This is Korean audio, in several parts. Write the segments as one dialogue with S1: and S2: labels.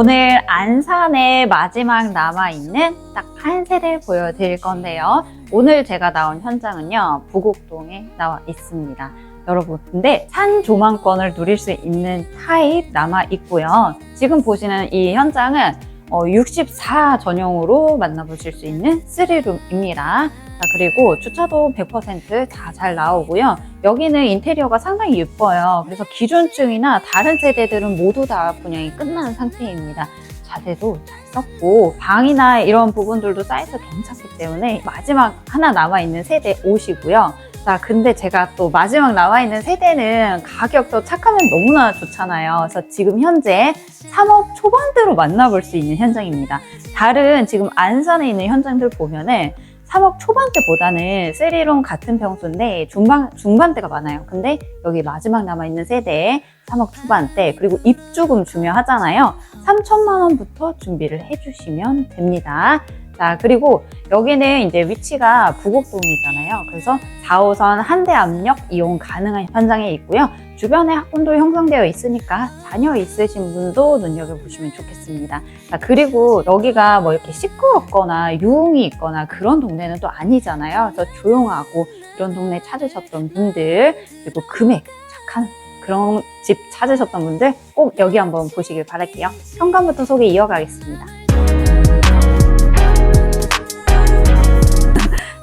S1: 오늘 안산의 마지막 남아있는 딱 한 세대 보여드릴 건데요. 오늘 제가 나온 현장은요, 부곡동에 나와 있습니다. 여러분, 근데 산 조망권을 누릴 수 있는 타입 남아 있고요. 지금 보시는 이 현장은 64 전용으로 만나보실 수 있는 3룸입니다. 자, 그리고 주차도 100%다 잘 나오고요. 여기는 인테리어가 상당히 예뻐요. 그래서 기존층이나 다른 세대들은 모두 다 분양이 끝난 상태입니다. 자재도 잘 썼고 방이나 이런 부분들도 사이즈 괜찮기 때문에 마지막 하나 남아있는 세대 오시고요. 자, 근데 제가 또 마지막 남아있는 세대는 가격도 착하면 너무나 좋잖아요. 그래서 지금 현재 3억 초반대로 만나볼 수 있는 현장입니다. 다른 지금 안산에 있는 현장들 보면은 3억 초반대보다는 세리론 같은 평수인데 중반, 중반대가 많아요. 근데 여기 마지막 남아있는 세대에 3억 초반대 그리고 입주금 중요하잖아요. 3천만 원부터 준비를 해주시면 됩니다. 자, 그리고 여기는 이제 위치가 부곡동이잖아요. 그래서 4호선 한대 압력 이용 가능한 현장에 있고요. 주변에 학군도 형성되어 있으니까 자녀 있으신 분도 눈여겨보시면 좋겠습니다. 자, 그리고 여기가 뭐 이렇게 시끄럽거나 유흥이 있거나 그런 동네는 또 아니잖아요. 그래서 조용하고 이런 동네 찾으셨던 분들, 그리고 금액 착한 그런 집 찾으셨던 분들 꼭 여기 한번 보시길 바랄게요. 현관부터 소개 이어가겠습니다.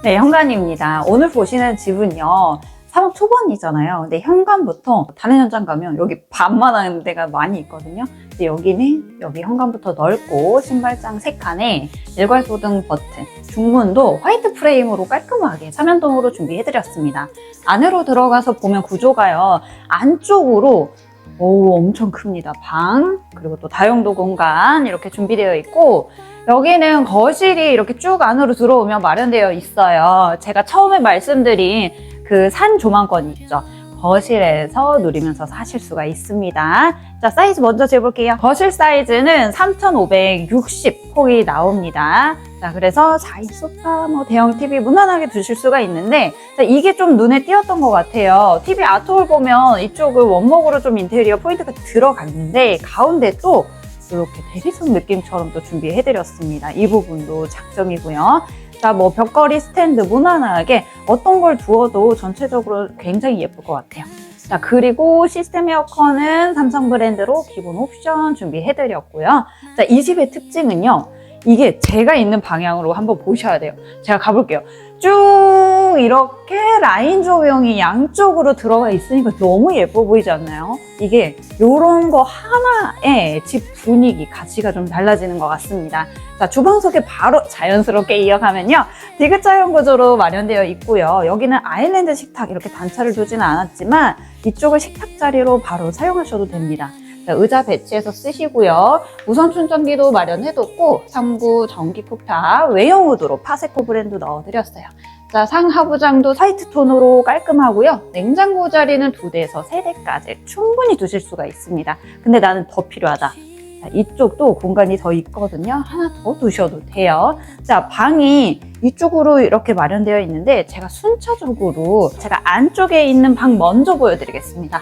S1: 네, 현관입니다. 오늘 보시는 집은요. 3억 초반이잖아요. 근데 현관부터 다른 현장 가면 여기 반만한 데가 많이 있거든요. 근데 여기는 여기 현관부터 넓고 신발장 3칸에 일괄소등 버튼, 중문도 화이트 프레임으로 깔끔하게 삼연동으로 준비해드렸습니다. 안으로 들어가서 보면 구조가요. 안쪽으로 오 엄청 큽니다. 방 그리고 또 다용도 공간 이렇게 준비되어 있고 여기는 거실이 이렇게 쭉 안으로 들어오면 마련되어 있어요. 제가 처음에 말씀드린 그 산 조망권 있죠. 거실에서 누리면서 사실 수가 있습니다. 자, 사이즈 먼저 재볼게요. 거실 사이즈는 3,560 폭이 나옵니다. 자, 그래서 4인 소파, 뭐 대형 TV 무난하게 두실 수가 있는데, 자, 이게 좀 눈에 띄었던 것 같아요. TV 아트홀 보면 이쪽을 원목으로 좀 인테리어 포인트가 들어갔는데, 가운데 또 이렇게 대리석 느낌처럼 또 준비해드렸습니다. 이 부분도 장점이고요. 자, 뭐 벽걸이 스탠드 무난하게 어떤 걸 두어도 전체적으로 굉장히 예쁠 것 같아요. 자, 그리고 시스템 에어컨은 삼성 브랜드로 기본 옵션 준비해드렸고요. 자, 이 집의 특징은요. 이게 제가 있는 방향으로 한번 보셔야 돼요. 제가 가볼게요. 쭉 이렇게 라인 조명이 양쪽으로 들어가 있으니까 너무 예뻐 보이지 않나요? 이게 이런 거 하나에 집 분위기, 가치가 좀 달라지는 것 같습니다. 자, 주방 소개 바로 자연스럽게 이어가면요. 디귿자형 구조로 마련되어 있고요. 여기는 아일랜드 식탁 이렇게 단차를 두지는 않았지만 이쪽을 식탁 자리로 바로 사용하셔도 됩니다. 자, 의자 배치해서 쓰시고요. 무선 충전기도 마련해뒀고 3구 전기 쿡탑 외형 우드로 파세코 브랜드 넣어드렸어요. 자, 상하부장도 화이트 톤으로 깔끔하고요. 냉장고 자리는 두 대에서 세 대까지 충분히 두실 수가 있습니다. 근데 나는 더 필요하다. 자, 이쪽도 공간이 더 있거든요. 하나 더 두셔도 돼요. 자, 방이 이쪽으로 이렇게 마련되어 있는데 제가 순차적으로 제가 안쪽에 있는 방 먼저 보여드리겠습니다.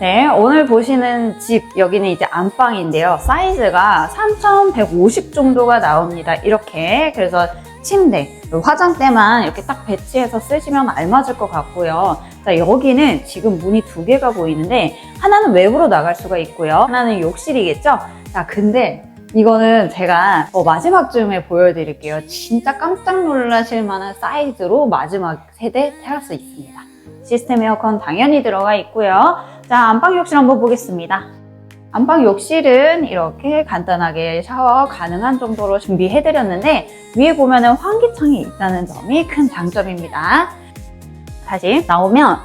S1: 네, 오늘 보시는 집, 여기는 이제 안방인데요. 사이즈가 3,150 정도가 나옵니다. 이렇게. 그래서 침대, 화장대만 이렇게 딱 배치해서 쓰시면 알맞을 것 같고요. 자, 여기는 지금 문이 두 개가 보이는데, 하나는 외부로 나갈 수가 있고요. 하나는 욕실이겠죠? 자, 근데 이거는 제가 어, 마지막 쯤에 보여드릴게요. 진짜 깜짝 놀라실 만한 사이즈로 마지막 세대 테라스 있습니다. 시스템 에어컨 당연히 들어가 있고요. 자, 안방 욕실 한번 보겠습니다. 안방 욕실은 이렇게 간단하게 샤워 가능한 정도로 준비해드렸는데 위에 보면은 환기창이 있다는 점이 큰 장점입니다. 다시 나오면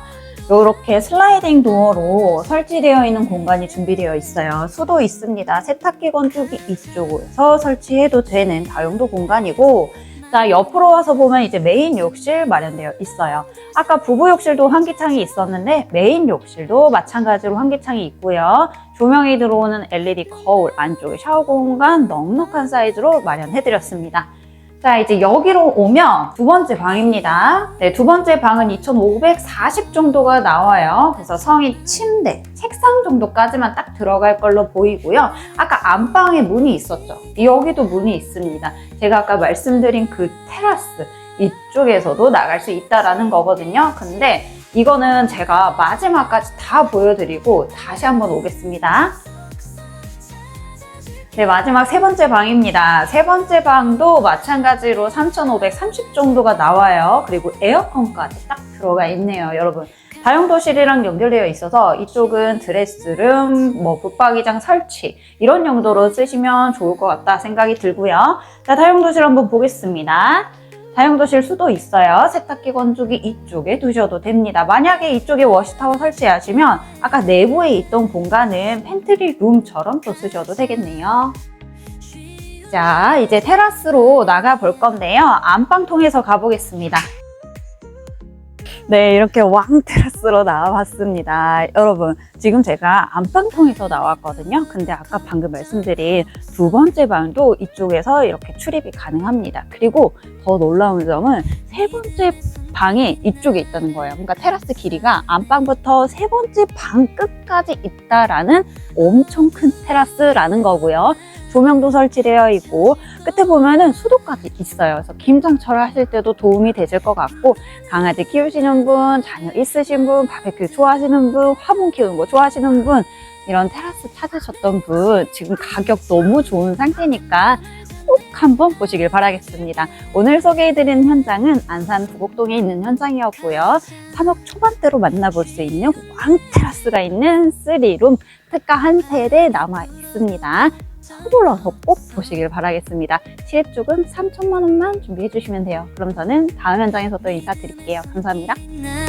S1: 이렇게 슬라이딩 도어로 설치되어 있는 공간이 준비되어 있어요. 수도 있습니다. 세탁기 건조기 이쪽에서 설치해도 되는 다용도 공간이고 자, 옆으로 와서 보면 이제 메인 욕실 마련되어 있어요. 아까 부부 욕실도 환기창이 있었는데 메인 욕실도 마찬가지로 환기창이 있고요. 조명이 들어오는 LED 거울 안쪽에 샤워 공간 넉넉한 사이즈로 마련해드렸습니다. 자, 이제 여기로 오면 두 번째 방입니다. 네, 두 번째 방은 2,540 정도가 나와요. 그래서 성인 침대, 책상 정도까지만 딱 들어갈 걸로 보이고요. 아까 안방에 문이 있었죠. 여기도 문이 있습니다. 제가 아까 말씀드린 그 테라스 이쪽에서도 나갈 수 있다라는 거거든요. 근데 이거는 제가 마지막까지 다 보여드리고 다시 한번 오겠습니다. 네, 마지막 세 번째 방입니다. 세 번째 방도 마찬가지로 3,530 정도가 나와요. 그리고 에어컨까지 딱 들어가 있네요, 여러분. 다용도실이랑 연결되어 있어서 이쪽은 드레스룸, 뭐 붙박이장 설치 이런 용도로 쓰시면 좋을 것 같다 생각이 들고요. 자, 다용도실 한번 보겠습니다. 다용도실 수도 있어요. 세탁기 건조기 이쪽에 두셔도 됩니다. 만약에 이쪽에 워시타워 설치하시면 아까 내부에 있던 공간은 팬트리 룸처럼 또 쓰셔도 되겠네요. 자, 이제 테라스로 나가 볼 건데요. 안방 통해서 가보겠습니다. 네, 이렇게 왕 테라스로 나와봤습니다. 여러분, 지금 제가 안방 통해서 나왔거든요. 근데 아까 방금 말씀드린 두 번째 방도 이쪽에서 이렇게 출입이 가능합니다. 그리고 더 놀라운 점은 세 번째 방이 이쪽에 있다는 거예요. 그러니까 테라스 길이가 안방부터 세 번째 방 끝까지 있다라는 엄청 큰 테라스라는 거고요. 조명도 설치되어 있고 끝에 보면은 수도까지 있어요. 그래서 김장철 하실 때도 도움이 되실 것 같고 강아지 키우시는 분, 자녀 있으신 분, 바베큐 좋아하시는 분, 화분 키우는 거 좋아하시는 분 이런 테라스 찾으셨던 분 지금 가격 너무 좋은 상태니까 꼭 한번 보시길 바라겠습니다. 오늘 소개해드리는 현장은 안산 부곡동에 있는 현장이었고요. 3억 초반대로 만나볼 수 있는 왕 테라스가 있는 3룸 특가 한 세대 남아 있습니다. 서둘러서 꼭 보시길 바라겠습니다. 시입 조금 3천만 원만 준비해 주시면 돼요. 그럼 저는 다음 현장에서 또 인사드릴게요. 감사합니다.
S2: 나